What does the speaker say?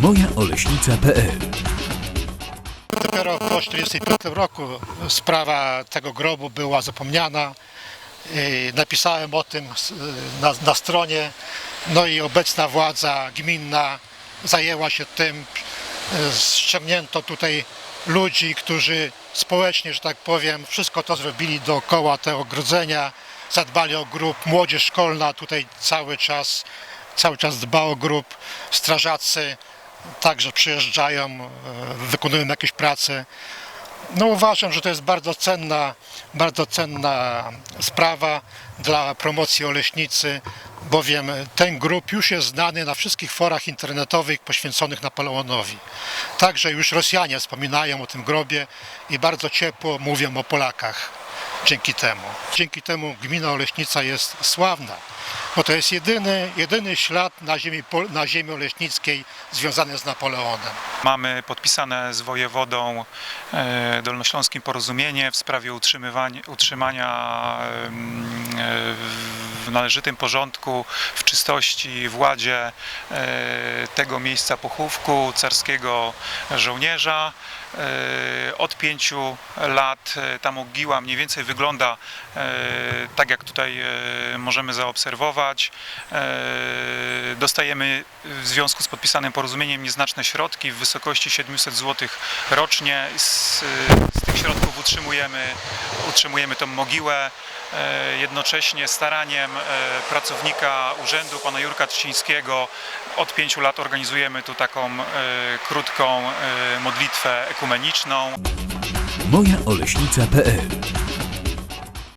mojaoleśnica.pl Dopiero po 1945 roku sprawa tego grobu była zapomniana. Napisałem o tym na, na stronie, no i obecna władza gminna zajęła się tym. Ściągnięto tutaj ludzi, którzy społecznie, że tak powiem, wszystko to zrobili dookoła tego ogrodzenia, zadbali o grób. Młodzież szkolna tutaj cały czas, cały czas dba o grób. Strażacy także przyjeżdżają, e, wykonują jakieś prace. No uważam, że to jest bardzo cenna, bardzo cenna sprawa dla promocji Oleśnicy, bowiem ten grup już jest znany na wszystkich forach internetowych poświęconych Napoleonowi. Także już Rosjanie wspominają o tym grobie i bardzo ciepło mówią o Polakach dzięki temu. Dzięki temu gmina Oleśnica jest sławna, bo to jest jedyny, jedyny ślad na ziemi, na ziemi oleśnickiej związany z Napoleonem. Mamy podpisane z wojewodą e, dolnośląskim porozumienie w sprawie utrzymania e, w należytym porządku, w czystości, w ładzie e, tego miejsca pochówku carskiego żołnierza. E, Od pięciu lat e, ta mogiła mniej więcej wygląda tak, jak tutaj możemy zaobserwować. Dostajemy w związku z podpisanym porozumieniem nieznaczne środki w wysokości 700 zł rocznie. Z, z tych środków utrzymujemy, utrzymujemy tą mogiłę. E, Jednocześnie staraniem e, pracownika urzędu, pana Jurka Trzcińskiego, od pięciu lat organizujemy tu taką e, krótką modlitwę ekumeniczną. mojaoleśnica.pl